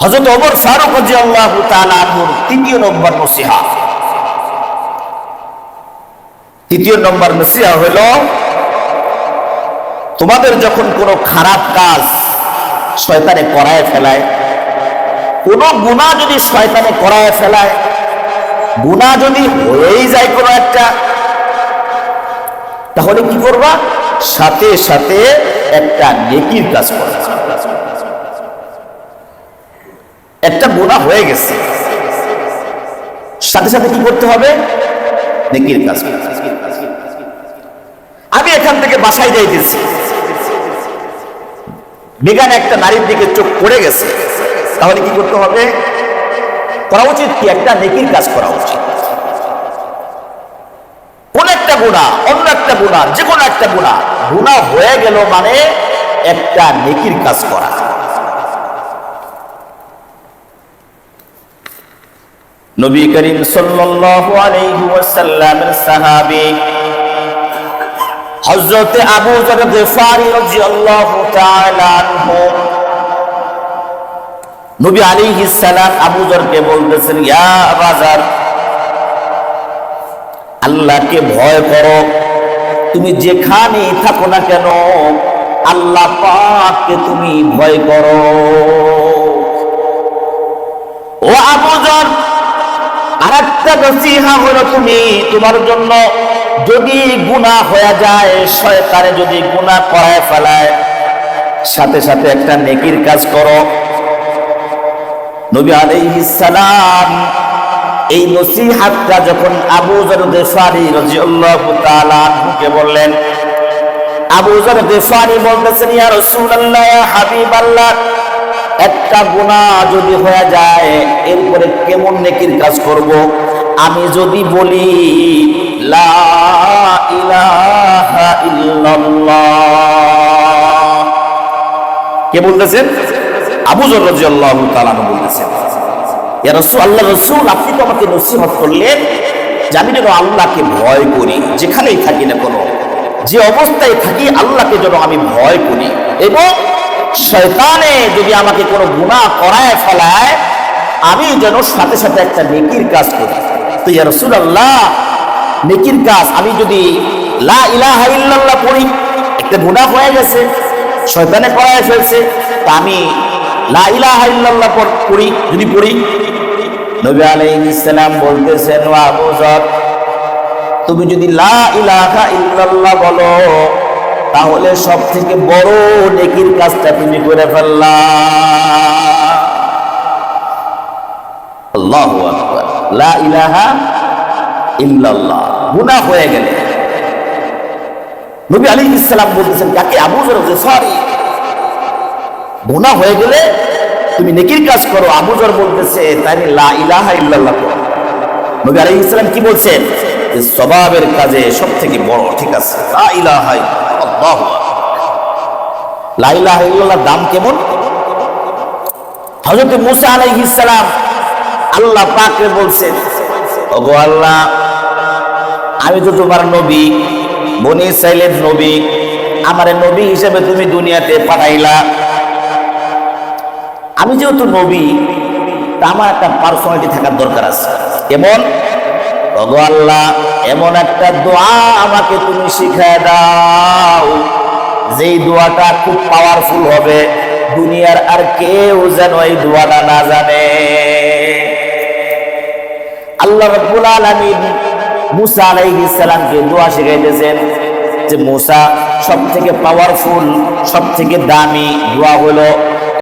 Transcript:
হজরত ওমর ফারুক আল্লাহ তালুর তৃতীয় নম্বর নসিহা। তৃতীয় নম্বর নসিহা হলো, তোমাদের যখন কোনো খারাপ কাজ শয়তানে করায় ফেলায়, কোন গুণা যদি শয়তানে করায় ফেলায় গুণা যদি হয়েই যায় কোনো একটা, তাহলে কি করবা? সাথে সাথে একটা নেকির কাজ করবা। একটা গুণা হয়ে গেছে। সাথে সাথে কি করতে হবে? নেকির কাজ আমি এখান থেকে বাসায় যাইতেছি। বেগান একটা নারীর দিকে চোখ পড়ে গেছে। তাহলে কি করতে হবে? করা উচিত কি? একটা নেকির কাজ করা উচিত। কোন একটা গুণা অন্য একটা গুণা যে কোনো একটা গুণা গুণা হয়ে গেল মানে একটা নেকির কাজ করা। নবী করিম সাল্লাল্লাহু আলাইহি ওয়াসাল্লামের সাহাবী হযরত আবু যর গফারি রাদিয়াল্লাহু তাআলা আনহু। নবী সালাম আবু যরকে বলতেছেন, ইয়া আবাজার আল্লাহকে ভয় করো। তুমি যেখানেই থাকো না কেন, আল্লাহ পাককে তুমি ভয় করো। ও আবু যর আরেকটা নসিহা হলো তুমি, তোমার জন্য যদি গুনাহ হয়ে যায়, শয়তানে যদি গুনাহ করায় ফেলায়, সাথে সাথে একটা নেকির কাজ করো। নবী সালাম এই নসিহাতটা যখন আবু যর গফারি রাদিয়াল্লাহু তাআলা আনহুকে বললেন, আবু যর গফারি বলতেছেন, ইয়া রাসূলুল্লাহ ইয়া হাবিবাল্লাহ। একটা গুণা যদি হয়ে যায়, এরপরে কেমন নেকির কাজ করব? আমি যদি বলি, লা ইলাহা কে বলতেছেন আবু তাআলা বলতেছেন আল্লাহ রাসূল, আপনি তো আমাকে নসিহত করলেন যে আমি যেন আল্লাহকে ভয় করি, যেখানেই থাকি না কোনো। যে অবস্থায় থাকি, আল্লাহকে যেন আমি ভয় করি এবং শয়তানে যদি আমাকে কোনো গুনাহ করায় ফেলায়, আমি যেন সাথে সাথে একটা নেকির কাজ করি। তো ইয়া রাসূলুল্লাহ, নেকির কাজ, আমি যদি লা ইলাহা ইল্লাল্লাহ পড়ি, একটা গুনাহ হয়ে গেছে, শয়তানে করায় ফেলছে, তা আমি লা ইলাহা ইল্লাল্লাহ পড়ি যদি পড়ি। নবী আলাইহিস সালাম বলতেছেন আবু তুমি যদি লা ইলাহা ইল্লাল্লাহ বলো তাহলে সব থেকে বড় নেকির কাজটা তুমি করে ফেললা হয়ে গেলে। নবী আলাইহিস সালাম বলতেছেন, কাকে? Abu Dharr sorry. গুনাহ হয়ে গেলে তুমি নেকির কাজ করো। আবু যর বলতেছে তাই লা ইলাহা ইল্লাল্লাহ পড়ো নবী আলাইহিস সালাম কি বলছেন? যে স্বভাবের কাজে সব থেকে বড়, ঠিক আছে। লা ইলাহা দাম কেমন? মুসা আল্লাহ বলছেন, ওগো আল্লাহ, আমি তো তোমার নবী, বনি ইসরাইলের নবী, আমার নবী হিসেবে তুমি দুনিয়াতে পাঠাইলা। আমি যেহেতু নবী, তা আমার একটা পার্সোনালিটি থাকার দরকার আছে। এমন আল্লাহ, এমন একটা দোয়া আমাকে তুমি শিখায় দাও। যেই দোয়াটা খুব পাওয়ারফুল হবে, দুনিয়ার আর কেউ যেন এই দোয়াটা না জানে। আল্লাহ রাব্বুল আলামিন মুসা আলাইহিস সালামকে দোয়া শিখাইতেছেন যে, মুসা সব থেকে পাওয়ারফুল সব থেকে দামি দোয়া হলো